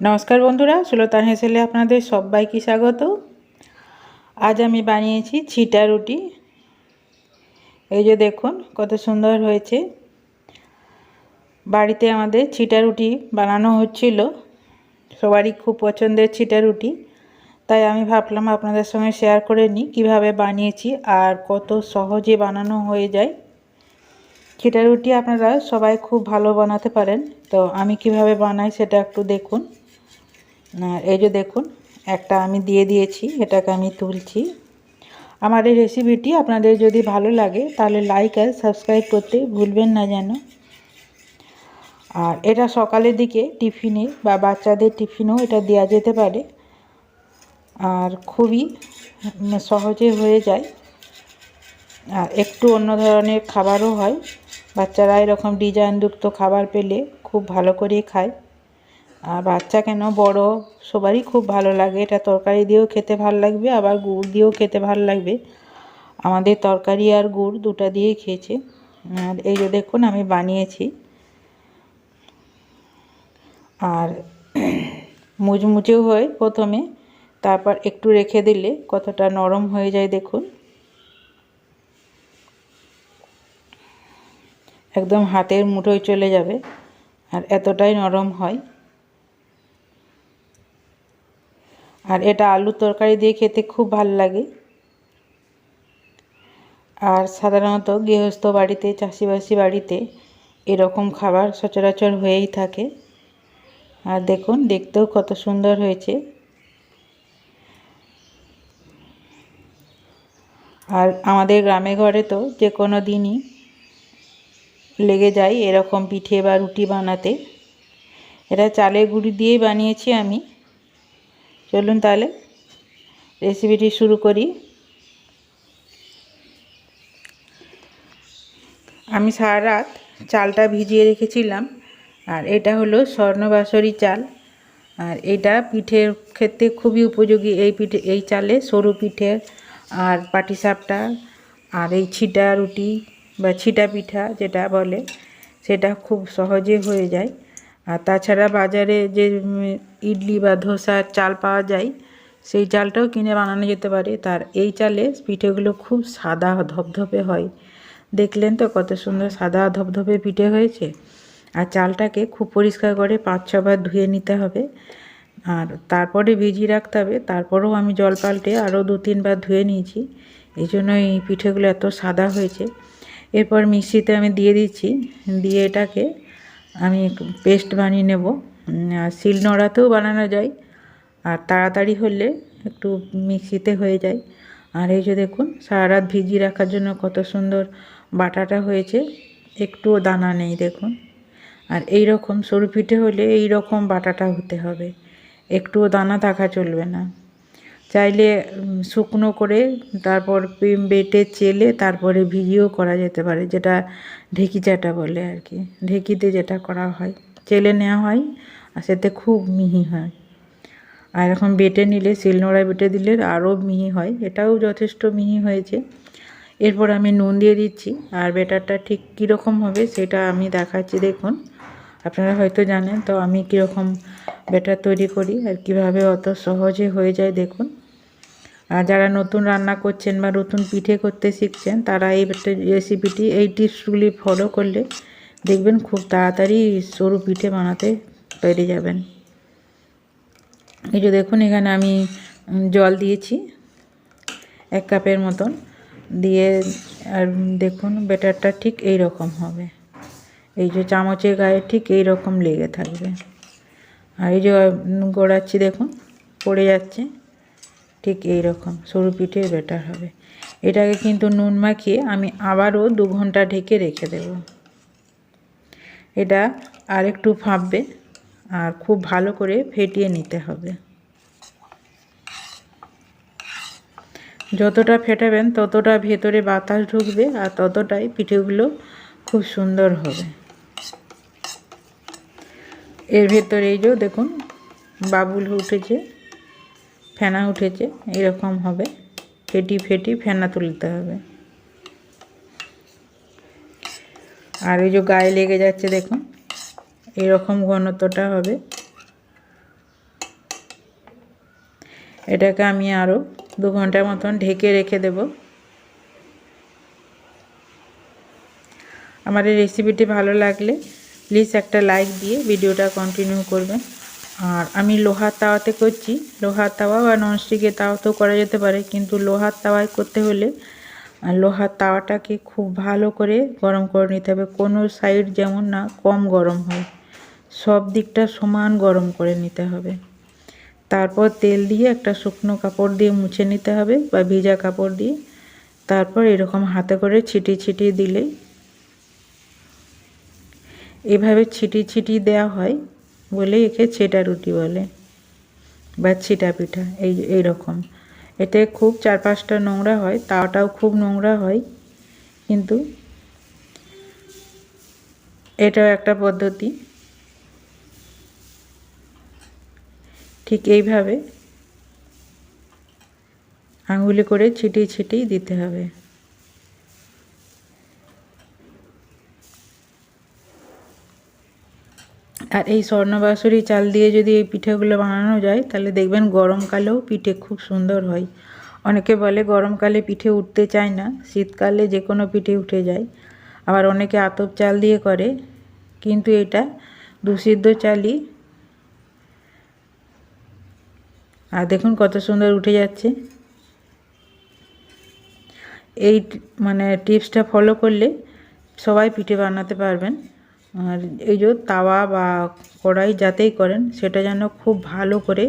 নমস্কার বন্ধুরা সুলতান হেসেলে আপনাদের সবাইকে স্বাগত। আজ আমি বানিয়েছি ছিটা রুটি। এই যে দেখুন, কত সুন্দর হয়েছে। বাড়িতে আমাদের ছিটা রুটি বানানো হচ্ছিল। সবারই খুব পছন্দের ছিটা রুটি। তাই আমি ভাবলাম আপনাদের সঙ্গে শেয়ার করে নিই, কীভাবে বানিয়েছি আর কত সহজে বানানো হয়ে যায়। ছিটা রুটি আপনারা সবাই খুব ভালো বানাতে পারেন। তো আমি কীভাবে বানাই সেটা একটু দেখুন। এই যে দেখুন, একটা আমি দিয়ে দিয়েছি, এটাকে আমি তুলছি। আমার এই রেসিপিটি আপনাদের যদি ভালো লাগে, তাহলে লাইক আর সাবস্ক্রাইব করতে ভুলবেন না যেন। আর এটা সকালের দিকে টিফিনে বা বাচ্চাদের টিফিনেও এটা দেওয়া যেতে পারে। আর খুবই সহজে হয়ে যায়। আর একটু অন্য ধরনের খাবারও হয়। বাচ্চারা এরকম ডিজাইনযুক্ত খাবার পেলে খুব ভালো করেই খায়। আর বাচ্চা কেন বড়? সবারই খুব ভালো লাগে। এটা তরকারি দিয়েও খেতে ভালো লাগবে, আবার গুড় দিয়েও খেতে ভালো লাগবে। আমাদের তরকারি আর গুড় দুটা দিয়েই খেয়েছে। আর এই যে দেখুন, আমি বানিয়েছি। আর মুচমুচেও হয় প্রথমে। তারপর একটু রেখে দিলে কতটা নরম হয়ে যায় দেখুন। একদম হাতের মুঠোয় চলে যাবে। আর এতটাই নরম হয়। আর এটা আলুর তরকারি দিয়ে খেতে খুব ভালো লাগে। আর সাধারণত গৃহস্থ বাড়িতে, চাষিবাসি বাড়িতে এরকম খাবার সচরাচর হয়েই থাকে। আর দেখুন, দেখতেও কত সুন্দর হয়েছে। আর আমাদের গ্রামে ঘরে তো যে কোনো দিনই লেগে যায় এরকম পিঠে বা রুটি বানাতে। এটা চালের গুঁড়ি দিয়েই বানিয়েছি আমি। চলুন তাহলে রেসিপিটি শুরু করি। আমি সারা রাত চালটা ভিজিয়ে রেখেছিলাম, আর এটা হলো স্বর্ণবাসরী চাল। আর এটা পিঠের ক্ষেত্রে খুবই উপযোগী এই পিঠে, এই চালে সরু পিঠে আর পাটিসাপটা আর এই ছিটা রুটি বা ছিটা পিঠা যেটা বলে, সেটা খুব সহজে হয়ে যায়। আর তাছাড়া বাজারে যে ইডলি বা ধোসার চাল পাওয়া যায়, সেই চালটাও কিনে বানানো যেতে পারে। তার এই চালে পিঠেগুলো খুব সাদা ধপধপে হয়। দেখলেন তো কত সুন্দর সাদা ধপধপে পিঠে হয়েছে? আর চালটাকে খুব পরিষ্কার করে পাঁচ ছবার ধুয়ে নিতে হবে। আর তারপরে ভিজিয়ে রাখতে হবে। তারপরেও আমি জল পাল্টে আরও দু তিনবার ধুয়ে নিয়েছি। এই জন্য এই পিঠেগুলো এত সাদা হয়েছে। এরপর মিক্সিতে আমি দিয়ে দিচ্ছি। দিয়ে এটাকে আমি পেস্ট বানিয়ে নেব। আর শিল নোড়াতেও বানানো যায়। আর তাড়াতাড়ি হলে একটু মিক্সিতে হয়ে যায়। আর এই যে দেখুন সারা রাত ভিজিয়ে রাখার জন্য কত সুন্দর বাটাটা হয়েছে। একটুও দানা নেই, দেখুন। আর এই রকম সরু পিঠে হলে এই রকম বাটাটা হতে হবে। একটুও দানা থাকা চলবে না। চাইলে শুকনো করে তারপর বেটে চেলে তারপরে ভিজিয়েও করা যেতে পারে, যেটা ঢেকি চাটা বলে আর কি। ঢেকিতে যেটা করা হয়। চেলে নেওয়া হয়। আর সেতে খুব মিহি হয়। আর এখন বেটে নিলে, শিলনোড়ায় বেটে দিলে আরও মিহি হয়। এটাও যথেষ্ট মিহি হয়েছে। এরপর আমি নুন দিয়ে দিচ্ছি। আর বেটারটা ঠিক কীরকম হবে সেটা আমি দেখাচ্ছি, দেখুন। আপনারা হয়তো জানেন, তো আমি কীরকম বেটার তৈরি করি আর কীভাবে অত সহজে হয়ে যায়, দেখুন। আর যারা নতুন রান্না করছেন বা নতুন পিঠে করতে শিখছেন, তারা এই রেসিপিটি, এই টিপসগুলি ফলো করলে দেখবেন খুব তাড়াতাড়ি সরু পিঠে বানাতে পেরে যাবেন। এই যে দেখুন, এখানে আমি জল দিয়েছি এক কাপের মতন। দিয়ে, আর দেখুন বেটারটা ঠিক এই রকম হবে। এই যে চামচের গায়ে ঠিক এই রকম লেগে থাকবে। আর এই যে গোড়াচ্ছি, দেখুন, পড়ে যাচ্ছে, ঠিক এই রকম সরু পিঠে বেটার হবে। এটাকে কিন্তু নুন মাখিয়ে আমি আবারও দু ঘণ্টা ঢেকে রেখে দেব। এটা আর একটু ফাঁপবে। আর খুব ভালো করে ফেটিয়ে নিতে হবে। যতটা ফেটাবেন ততটা ভেতরে বাতাস ঢুকবে আর ততটাই পিঠেগুলো খুব সুন্দর হবে। এর ভেতরে এই যে দেখুন, বাবুল উঠেছে, ফেনা উঠেছে, এরকম হবে। ফেটি ফেটি ফেনা তুলতে হবে। আর এই যে গায়ে লেগে যাচ্ছে দেখুন এরকম ঘনত্বটা হবে। এটাকে আমি আরও দু ঘণ্টার মতন ঢেকে রেখে দেব। আমার এই রেসিপিটি ভালো লাগলে প্লিজ একটা লাইক দিয়ে ভিডিওটা কন্টিনিউ করবেন। আর আমি লোহার তাওয়াতে করছি। লোহার তাওয়া বা ননস্টিকের তাওয়াতেও করা যেতে পারে, কিন্তু লোহার তাওয়ায় করতে হলে লোহার তাওয়াটাকে খুব ভালো করে গরম করে নিতে হবে। কোনো সাইড যেমন না, কম গরম হয়। সব দিকটা সমান গরম করে নিতে হবে। তারপর তেল দিয়ে একটা শুকনো কাপড় দিয়ে মুছে নিতে হবে বা ভিজা কাপড় দিয়ে। তারপর এরকম হাতে করে ছিটি ছিটি দিলেই এভাবে ছিটি ছিটি দেওয়া হয় বলে একে ছেটা রুটি বলে বা ছিটা পিঠা, এই এইরকম। এতে খুব চার পাঁচটা নোংরা হয় তাওয়াটাও খুব নোংরা হয়, কিন্তু এটাও একটা পদ্ধতি। ঠিক এইভাবে আঙুলি করে ছিটিয়ে ছিটিয়ে দিতে হবে। আর এই স্বর্ণবাসুরি চাল দিয়ে যদি এই পিঠেগুলো বানানো যায়, তাহলে দেখবেন গরমকালেও পিঠে খুব সুন্দর হয়। অনেকে বলে গরমকালে পিঠে উঠতে চায় না, শীতকালে যে কোনো পিঠে উঠে যায়। আবার অনেকে আতপ চাল দিয়ে করে, কিন্তু এটা দুসিদ্ধ চালই আর দেখুন কত সুন্দর উঠে যাচ্ছে। এই মানে টিপসটা ফলো করলে সবাই পিঠে বানাতে পারবেন। আর এই যে তাওয়া বা কড়াই যাতেই করেন, সেটা যেন খুব ভালো করে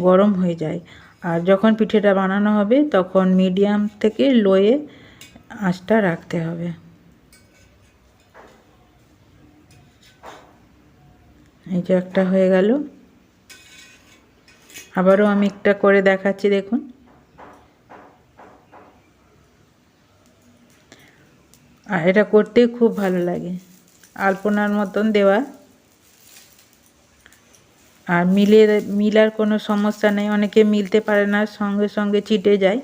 গরম হয়ে যায়। আর যখন পিঠেটা বানানো হবে, তখন মিডিয়াম থেকে লোয়ে আঁচটা রাখতে হবে। এই যে একটা হয়ে গেল। আবারও আমি একটা করে দেখাচ্ছি, দেখুন। আর এটা করতে খুব ভালো লাগে। আলপনার মতন দেওয়া। আর মিলে, মিলার কোনো সমস্যা নেই। অনেকে মিলতে পারে না, সঙ্গে সঙ্গে চিটে যায়।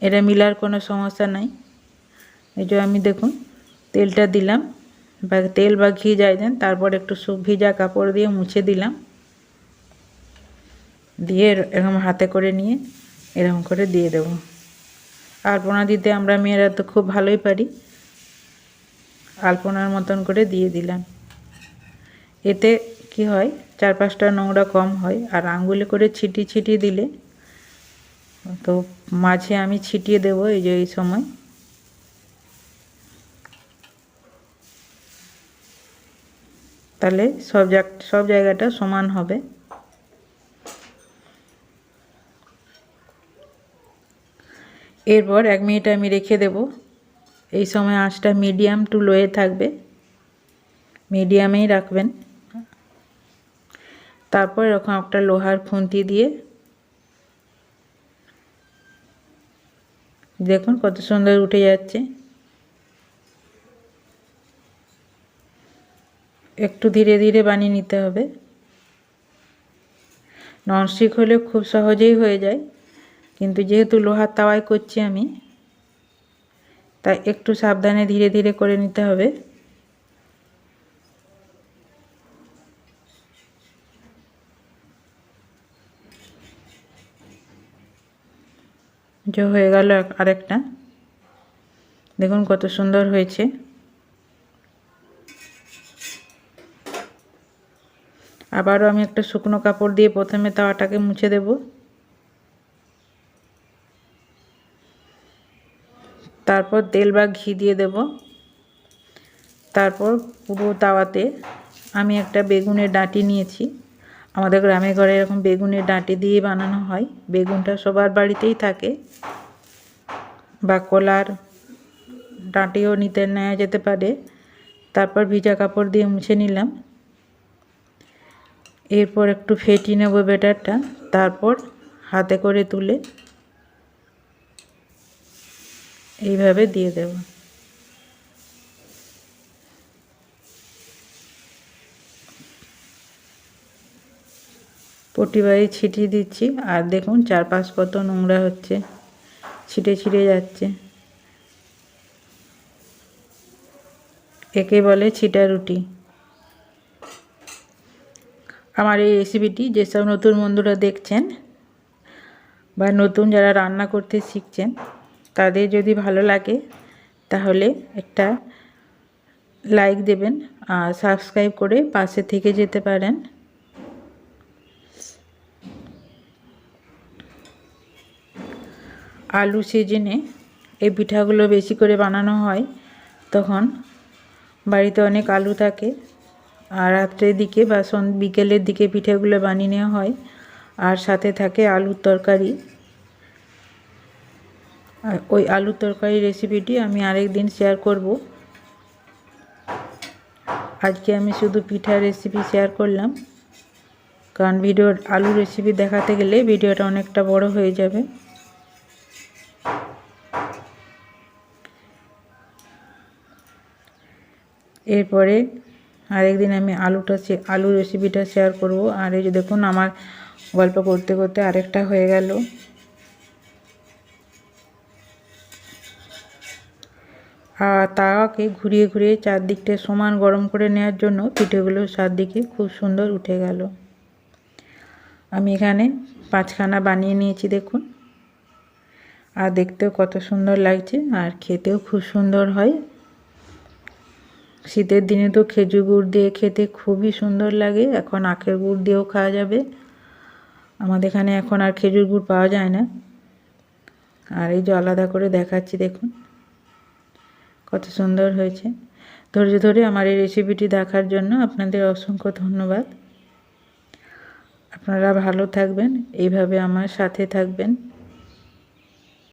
এটা মিলার কোনো সমস্যা নাই। এই যে আমি দেখুন, তেলটা দিলাম। বা তেল বা ঘি যাই দেন, তারপর একটু ভিজা কাপড় দিয়ে মুছে দিলাম। দিয়ে এরকম হাতে করে নিয়ে এরকম করে দিয়ে দেব। আলপনা দিতে আমরা মেয়েরা তো খুব ভালোই পারি। আলপনার মতন করে দিয়ে দিলাম। এতে কি হয়? চার পাঁচটা নোংরা কম হয় আর আঙ্গুলে করে ছিটি ছিটি দিলে তো মাঝে আমি ছিটিয়ে দেবো এই যে এই সময়। তাহলে সব সব জায়গাটা সমান হবে। এরপর এক মিনিট আমি রেখে দেব। এই সময় আঁচটা মিডিয়াম টু লোয়ে থাকবে। মিডিয়ামেই রাখবেন। তারপর এরকম একটা লোহার খুন্তি দিয়ে দেখুন কত সুন্দর উঠে যাচ্ছে। একটু ধীরে ধীরে বানিয়ে নিতে হবে। ননস্টিক হলে খুব সহজেই হয়ে যায়। কিন্তু যেহেতু লোহার তাওয়ায় করছি আমি, তাই একটু সাবধানে ধীরে ধীরে করে নিতে হবে। যে হয়ে গেল আরেকটা। দেখুন কত সুন্দর হয়েছে। আবারও আমি একটা শুকনো কাপড় দিয়ে প্রথমে তাওয়াটাকে মুছে দেব। তারপর তেল বা ঘি দিয়ে দেব। তারপর পুরো তাওয়াতে আমি একটা বেগুনের ডাঁটি নিয়েছি। আমাদের গ্রামে ঘরে এরকম বেগুনের ডাঁটি দিয়ে বানানো হয়। বেগুনটা সবার বাড়িতেই থাকে। বা কলার ডাঁটিও নিতে নেওয়া যেতে পারে। তারপর ভিজা কাপড় দিয়ে মুছে নিলাম। এরপর একটু ফেটি নেব বেটারটা তারপর হাতে করে তুলে এইভাবে দিয়ে দেব। পটিবাড়ি ছিটিয়ে দিচ্ছি, আর দেখুন চারপাশ কত নোংরা হচ্ছে, ছিটে ছিটে যাচ্ছে। একে বলে ছিটা রুটি। আমার এই রেসিপিটি যেসব নতুন বন্ধুরা দেখছেন, বা নতুন যারা রান্না করতে শিখছেন তাদের যদি ভালো লাগে, তাহলে একটা লাইক দেবেন, আর সাবস্ক্রাইব করে পাশে থেকে যেতে পারেন। আলু সিজনে এই পিঠাগুলো বেশি করে বানানো হয়, তখন বাড়িতে অনেক আলু থাকে, আর রাত্রের দিকে বা বিকেলের দিকে পিঠেগুলো বানিয়ে নেওয়া হয়, আর সাথে থাকে আলুর তরকারি। ওই আলুর তরকারি রেসিপিটি আমি আরেক দিন শেয়ার করব। আজকে আমি শুধু পিঠার রেসিপি শেয়ার করলাম। কারণ ভিডিওর আলু রেসিপি দেখাতে গেলে ভিডিওটা অনেকটা বড় হয়ে যাবে। এরপরে আরেকদিন আমি আলুটা আলু রেসিপিটা শেয়ার করব। আর এই যে দেখুন, আমার গল্প করতে করতে আরেকটা হয়ে গেল। তাওয়াকে ঘুরিয়ে ঘুরিয়ে চারদিকটা সমান গরম করে নেওয়ার জন্য পিঠেগুলো চারদিকে খুব সুন্দর উঠে গেল। আমি এখানে পাঁচখানা বানিয়ে নিয়েছি, দেখুন। আর দেখতেও কত সুন্দর লাগছে আর খেতেও খুব সুন্দর হয়। শীতের দিনে তো খেজুর গুড় দিয়ে খেতে খুবই সুন্দর লাগে, এখন আখের গুড় দিয়েও খাওয়া যাবে। আমাদের এখানে এখন আর খেজুর গুড় পাওয়া যায় না। আর এই যে আলাদা করে দেখাচ্ছি, দেখুন। কত সুন্দর হয়েছে। ধৈর্য ধরে আমার এই রেসিপিটি দেখার জন্য আপনাদের অসংখ্য ধন্যবাদ। আপনারা ভালো থাকবেন, এইভাবে আমার সাথে থাকবেন।